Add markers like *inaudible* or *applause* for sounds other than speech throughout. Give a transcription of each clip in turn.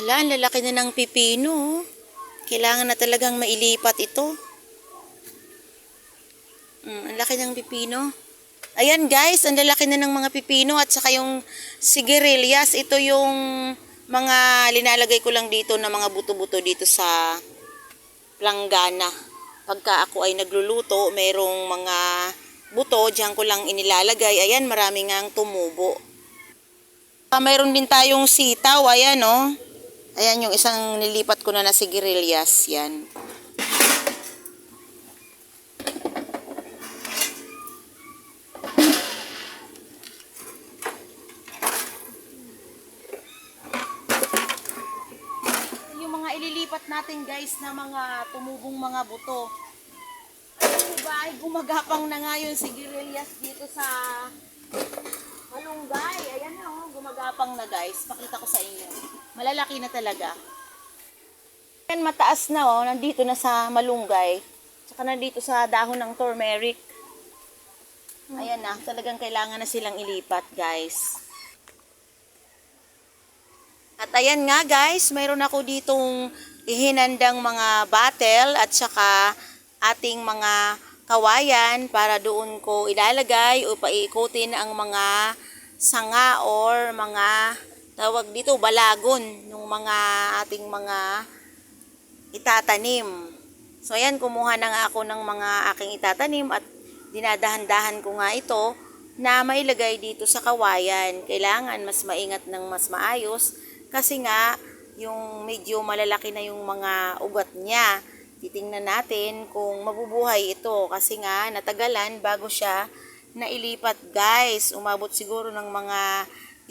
Hala, ang lalaki na ng pipino. oh. Kailangan na talagang mailipat ito. Mm, ang laki ng pipino. Ayan guys, ang lalaki na ng mga pipino at saka yung sigarilyas. Ito yung mga linalagay ko lang dito na mga buto-buto dito sa planggana. Pagka ako ay nagluluto, merong mga buto, diyan ko lang inilalagay. Ayan, marami ngang tumubo. Ah, mayroon din tayong sitaw, ayan oh. Ayan yung isang nilipat ko na na sigarilyas, yan. Yung mga ililipat natin guys na mga tumubong mga buto. Ano ay gumagapang na nga yung sigarilyas dito sa malunggay. Ayan na oh, gumagapang na guys. Pakita ko sa inyo. Malalaki na talaga. Ayan, mataas na oh, nandito na sa malunggay. Tsaka nandito sa dahon ng turmeric. Ayan na, talagang kailangan na silang ilipat guys. At ayan nga guys, mayroon ako ditong ihinandang mga battle at saka ating mga kawayan para doon ko ilalagay o paikutin ang mga sanga or mga tawag dito balagon ng mga ating mga itatanim. So ayan, kumuha na nga ako ng mga aking itatanim at dinadahan-dahan ko nga ito na mailagay dito sa kawayan. Kailangan mas maingat ng mas maayos kasi nga yung medyo malalaki na yung mga ugat niya. Titingnan natin kung mabubuhay ito kasi nga natagalan bago siya nailipat guys. Umabot siguro ng mga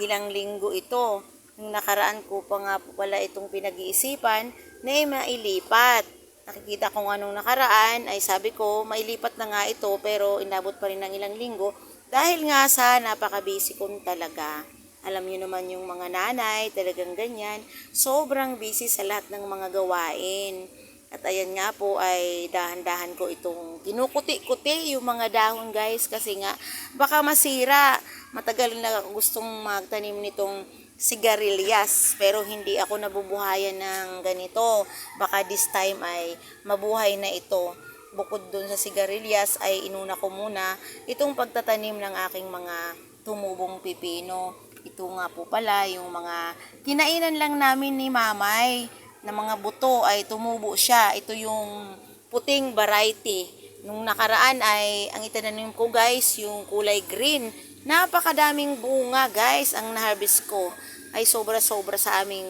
ilang linggo ito. Yung nakaraan ko pa nga po pala itong pinag-iisipan na mailipat. Nakikita ko nga nung nakaraan ay sabi ko mailipat na nga ito pero inabot pa rin ng ilang linggo dahil nga sa napaka-busy ko talaga. Alam niyo naman yung mga nanay, talagang ganyan. Sobrang busy sa lahat ng mga gawain. At ayan nga po ay dahan-dahan ko itong kinukuti-kuti yung mga dahon guys kasi nga baka masira. Matagal na gustong magtanim nitong sigarilyas pero hindi ako nabubuhayan ng ganito. Baka this time ay mabuhay na ito. Bukod dun sa sigarilyas ay inuna ko muna itong pagtatanim ng aking mga tumubong pipino. Ito nga po pala yung mga kinainan lang namin ni mamay na mga buto ay tumubo siya. Ito yung puting variety. Nung nakaraan ay ang itananim ko guys, yung kulay green. Napakadaming bunga guys ang na-harvest ko. Ay sobra-sobra sa aming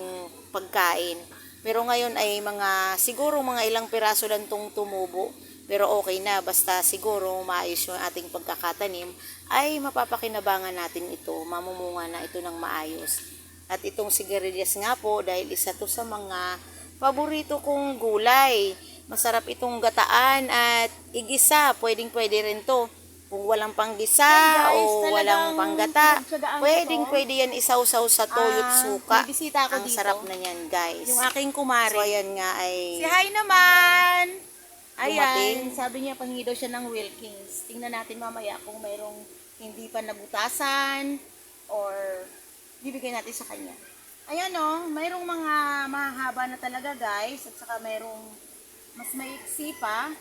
pagkain. Pero ngayon ay mga siguro mga ilang piraso lang tong tumubo. Pero okay na, basta siguro maayos yung ating pagkakatanim, ay mapapakinabangan natin ito, mamumunga na ito ng maayos. At itong sigarilyas nga po, dahil isa to sa mga paborito kong gulay. Masarap itong gataan at igisa, pwedeng pwede rin to. Kung walang panggisa guys, o walang panggata, ko pwedeng pwede yan isaw-saw sa toyo't Ah, suka. may bisita ako Ang dito. sarap na yan, guys. Yung aking kumari. So, ayan nga ay... Si hi naman! Ayan, sabi niya pangingi daw siya ng Wilkins. Tingnan natin mamaya kung mayroong hindi pa nabutasan or bibigay natin sa kanya. Ayan o, mayroong mga mahaba na talaga guys at saka mayroong mas maiksi pa.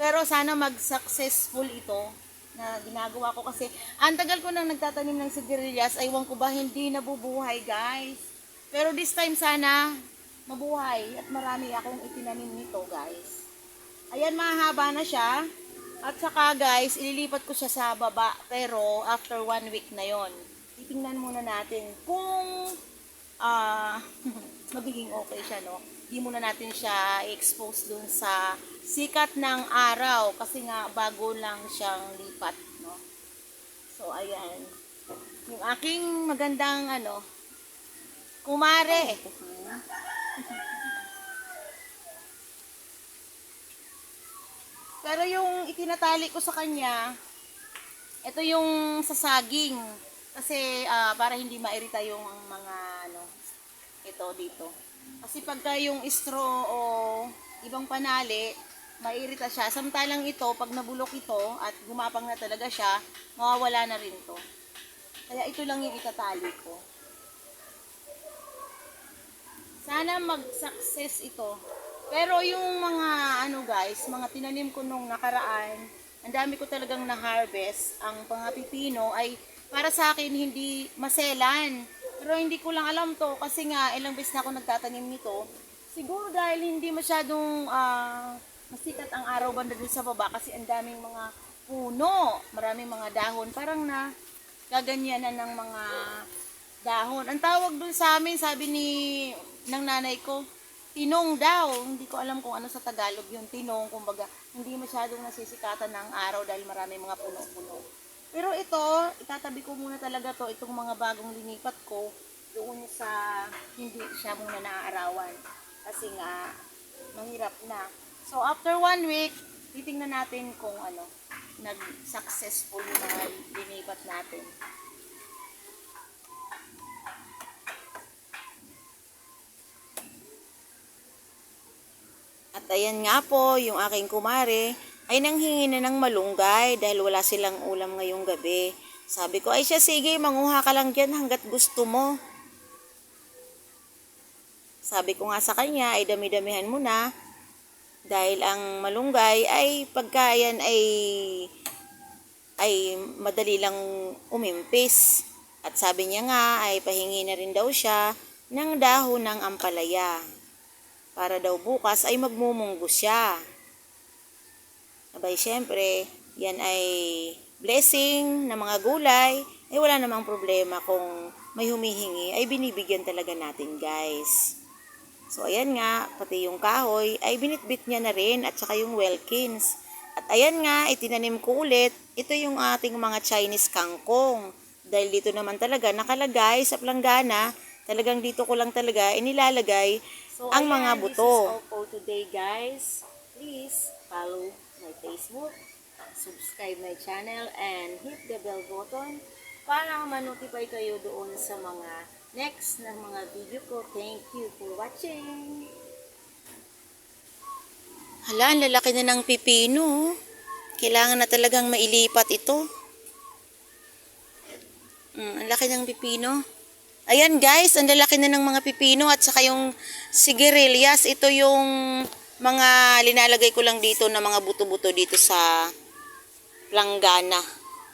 Pero sana mag-successful ito na ginagawa ko kasi ang tagal ko nang nagtatanim ng sigarilyas, aywan ko ba hindi nabubuhay guys. Pero this time sana mabuhay at marami akong itinanim nito guys. Ayan, mahaba na siya. At saka guys, ililipat ko siya sa baba. Pero after one week na yon titingnan muna natin kung ah *laughs* magiging okay siya, no? Di muna natin siya i-expose dun sa sikat ng araw kasi nga bago lang siyang lipat, no? So, ayan. Yung aking magandang, ano, kumare. *laughs* Pero yung itinatali ko sa kanya, ito yung sasaging. Kasi ah, para hindi mairita yung mga ano, ito dito. Kasi pagka yung straw o ibang panali, mairita siya. Samantalang ito, pag nabulok ito at gumapang na talaga siya, mawawala na rin to. Kaya ito lang yung itatali ko. Sana mag-success ito. Pero yung mga ano guys, mga tinanim ko nung nakaraan, ang dami ko talagang na-harvest. Ang mga pipino ay para sa akin hindi maselan. Pero hindi ko lang alam to kasi nga ilang beses na ako nagtatanim nito. Siguro dahil hindi masyadong ah, masikat ang araw banda dun sa baba kasi ang daming mga puno, maraming mga dahon. Parang na gaganyanan ng mga dahon. Ang tawag dun sa amin, sabi ni ng nanay ko, tinong daw. Hindi ko alam kung ano sa Tagalog yung tinong. Kumbaga, hindi masyadong nasisikatan ng araw dahil marami mga puno-puno. Pero ito, itatabi ko muna talaga to itong mga bagong linipat ko doon sa hindi siya muna naaarawan. Kasi nga, mahirap na. So, after one week, titingnan natin kung ano, nag-successful yung mga linipat natin. At ayan nga po, yung aking kumare ay nanghingi na ng malunggay dahil wala silang ulam ngayong gabi. Sabi ko, ay siya sige, manguha ka lang dyan hanggat gusto mo. Sabi ko nga sa kanya, ay dami-damihan mo na. Dahil ang malunggay ay pagkayan ay ay madali lang umimpis. At sabi niya nga ay pahingi na rin daw siya ng dahon ng ampalaya para daw bukas ay magmumunggo siya. Abay, syempre, yan ay blessing ng mga gulay. Eh, wala namang problema kung may humihingi, ay binibigyan talaga natin, guys. So, ayan nga, pati yung kahoy, ay binitbit niya na rin, at saka yung Welkins. At ayan nga, itinanim ko ulit, ito yung ating mga Chinese kangkong. Dahil dito naman talaga, nakalagay sa planggana, talagang dito ko lang talaga inilalagay ang ayan, mga This buto. is all for today, guys. Please follow my Facebook, subscribe my channel, and hit the bell button para ma-notify kayo doon sa mga next na mga video ko. Thank you for watching. Hala, ang lalaki na ng pipino. Kailangan na talagang mailipat ito. Mm, ang laki ng pipino. Ayan guys, ang lalaki na ng mga pipino at saka yung sigarilyas. Ito yung mga linalagay ko lang dito na mga buto-buto dito sa langgana.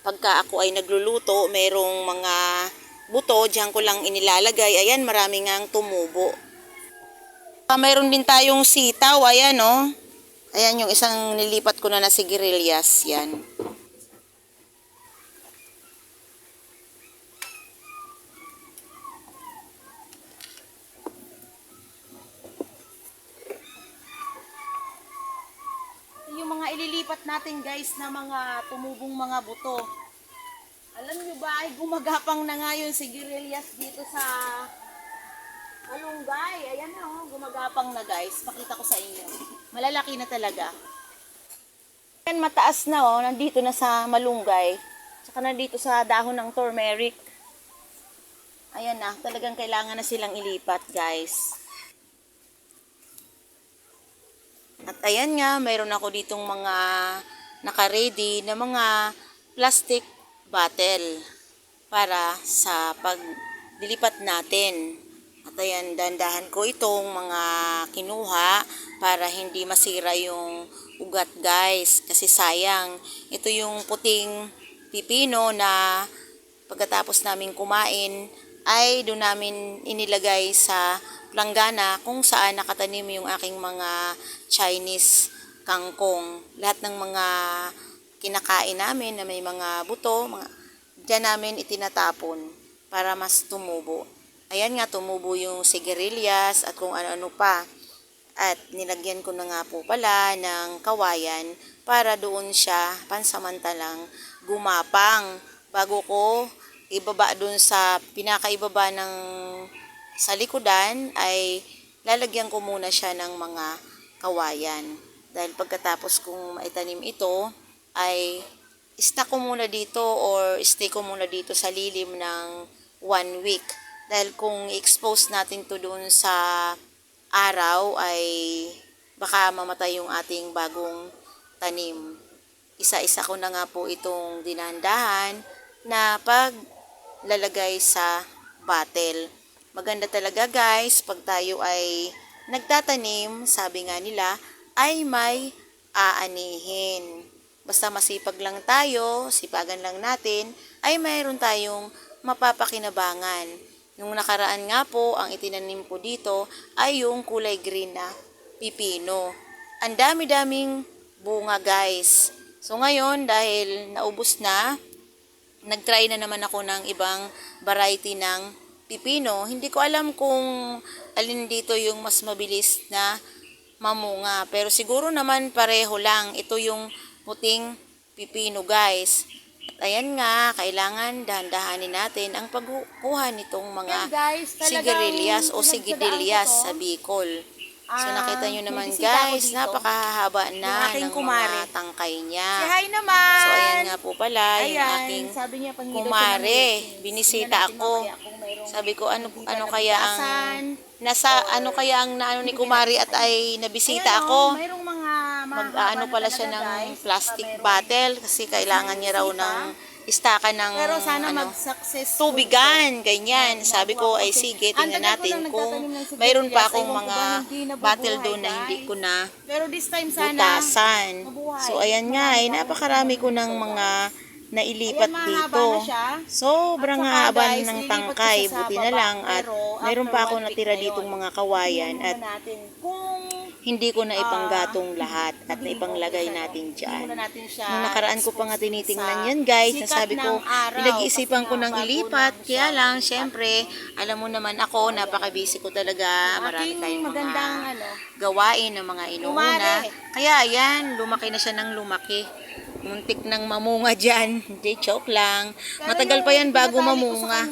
Pagka ako ay nagluluto, merong mga buto, diyan ko lang inilalagay. Ayan, marami nga ang tumubo. Ah, mayroon din tayong sitaw, ayan oh. Ayan yung isang nilipat ko na na sigarilyas, yan. Yung ililipat natin guys na mga tumubong mga buto. Alam nyo ba ay gumagapang na nga yung sigarilyas dito sa malunggay. Ayan na oh, gumagapang na guys. Pakita ko sa inyo. Malalaki na talaga. Ayan, mataas na oh, nandito na sa malunggay. Tsaka nandito sa dahon ng turmeric. Ayan na, talagang kailangan na silang ilipat, guys. At ayan nga, mayroon ako ditong mga naka-ready na mga plastic bottle para sa paglilipat natin. At ayan, dandahan ko itong mga kinuha para hindi masira yung ugat guys. Kasi sayang, ito yung puting pipino na pagkatapos namin kumain ay doon namin inilagay sa planggana kung saan nakatanim yung aking mga Chinese kangkong. Lahat ng mga kinakain namin na may mga buto, mga, dyan namin itinatapon para mas tumubo. Ayan nga, tumubo yung sigarilyas at kung ano-ano pa. At nilagyan ko na nga po pala ng kawayan para doon siya pansamantalang gumapang bago ko ibaba doon sa pinakaibaba ng sa likudan ay lalagyan ko muna siya ng mga kawayan. Dahil pagkatapos kong maitanim ito ay stack ko muna dito or stay ko muna dito sa lilim ng one week. Dahil kung expose natin to doon sa araw ay baka mamatay yung ating bagong tanim. Isa-isa ko na nga po itong dinandahan na pag lalagay sa bottle. Maganda talaga guys, pag tayo ay nagtatanim, sabi nga nila, ay may aanihin. Basta masipag lang tayo, sipagan lang natin, ay mayroon tayong mapapakinabangan. Nung nakaraan nga po, ang itinanim ko dito ay yung kulay green na pipino. Ang dami-daming bunga guys. So ngayon, dahil naubos na, nagtry na naman ako ng ibang variety ng pipino. Hindi ko alam kung alin dito yung mas mabilis na mamunga. Pero siguro naman pareho lang. Ito yung puting pipino guys. Ayan nga, kailangan dahan-dahanin natin ang pagkuha nitong mga guys, sigarilyas o to. sa Bicol. So Ah, nakita nyo naman guys, napakahaba na ng mga tangkay niya. Say hi naman! So ayan nga po pala, yung aking kumare, binisita ako. Sabi ko ano ano kaya ang nasa ano kaya ang naano ni Kumari at ay nabisita ako. oh, mayroong mga Mag mahaba ano na pala siya ng plastic bottle kasi kailangan niya raw ng istaka ng Pero sana ano, tubigan, ganyan. Sabi ko ay sige, tingnan natin kung mayroon pa akong mga bottle doon na hindi ko na Pero this time sana, butasan. So ayan nga, ay napakarami ko ng mga nailipat Ayan, mahaba dito. na. Sobrang haba guys, ng tangkay, buti na lang at mayroon pa ako natira na ditong mga kawayan at natin kung hindi ko na Ah, ipanggatong lahat at naipanglagay natin dyan. Nung nakaraan ko pa nga tinitingnan yan guys, nasabi ko, Kasi ko ng ilipat, kaya lang, ilipat. syempre, alam mo naman ako, napaka-busy ko talaga, marami tayong mga magandang ano, gawain ng mga inuuna. Kaya ayan, lumaki na siya ng lumaki. Muntik nang mamunga dyan. *laughs* Hindi, joke lang. Matagal pa yan bago mamunga.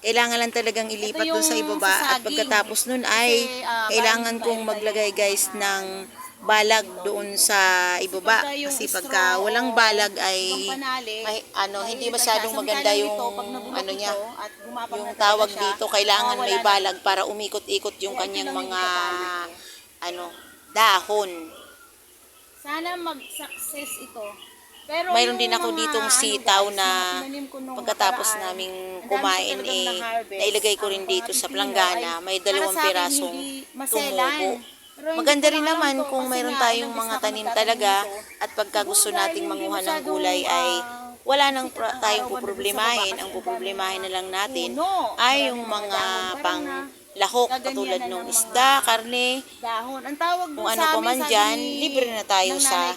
Kailangan lang talagang ilipat doon sa ibaba. At pagkatapos nun ay, ah, kailangan kong maglagay guys ng balag doon sa ibaba. Kasi pagka walang balag ay, may, ano, hindi masyadong maganda yung, ano niya, yung tawag dito, kailangan may balag para umikot-ikot yung kanyang mga, ano, dahon. Sana mag-success ito. Pero Mayroon din ako ditong ano, sitaw na Pagkatapos naming kumain eh, nailagay ko rin dito sa planggana. ay May dalawang pirasong tumubo. Maganda rin naman kung mayroon tayong mga tanim talaga at pagka gusto nating manguha ng gulay ay ah, wala nang pra- ng tayong puproblemahin. Ang puproblemahin na lang natin ay yung mga pang lahok katulad ng isda, karne, Kung ano pa man dyan, libre na tayo sa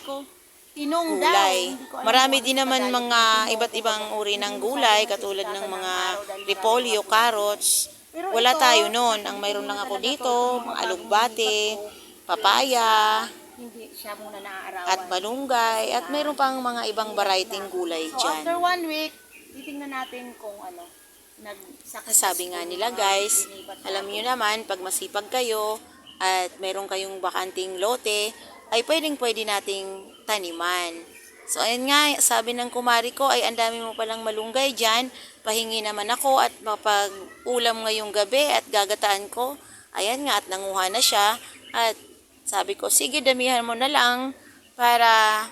tinong daw. gulay. Marami din ano naman mga ng tinong. iba't ibang uri ng gulay katulad ng mga ng repolyo, carrots. Wala tayo noon. Ang mayroon lang ako dito, mga alugbate, papaya, Hindi siya muna naaarawan. at malunggay, at mayroon pang mga ibang variety gulay So after dyan. one week, titingnan natin kung ano, nag-success. Sabi nga nila guys, alam niyo naman, pag masipag kayo at mayroon kayong bakanting lote, ay pwedeng pwede nating taniman. So ayun nga, sabi ng kumari ko ay ang dami mo palang malunggay dyan, pahingi naman ako at mapag-ulam ngayong gabi at gagataan ko. Ayan nga at nanguha na siya at sabi ko, sige damihan mo na lang para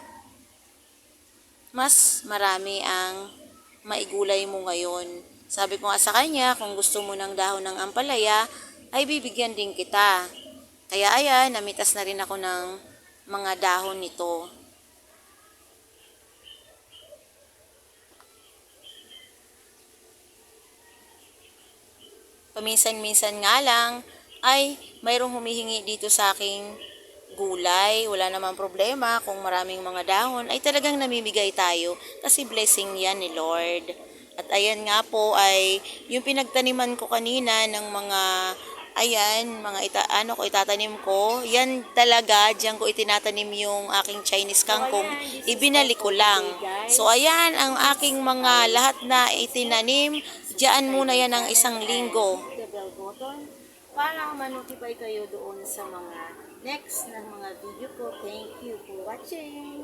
mas marami ang maigulay mo ngayon. Sabi ko nga sa kanya, kung gusto mo ng dahon ng ampalaya, ay bibigyan din kita. Kaya ayan, namitas na rin ako ng mga dahon nito. Paminsan-minsan nga lang, ay mayroong humihingi dito sa aking gulay. Wala namang problema kung maraming mga dahon, ay talagang namimigay tayo kasi blessing yan ni Lord. At ayan nga po ay yung pinagtaniman ko kanina ng mga ayan, mga ita, ano ko itatanim ko, yan talaga, diyan ko itinatanim yung aking Chinese kangkong, ibinalik ko lang. So ayan, ang aking mga lahat na itinanim, diyan muna yan ng isang linggo. para ma-notify kayo doon sa mga next na mga video ko. Thank you for watching.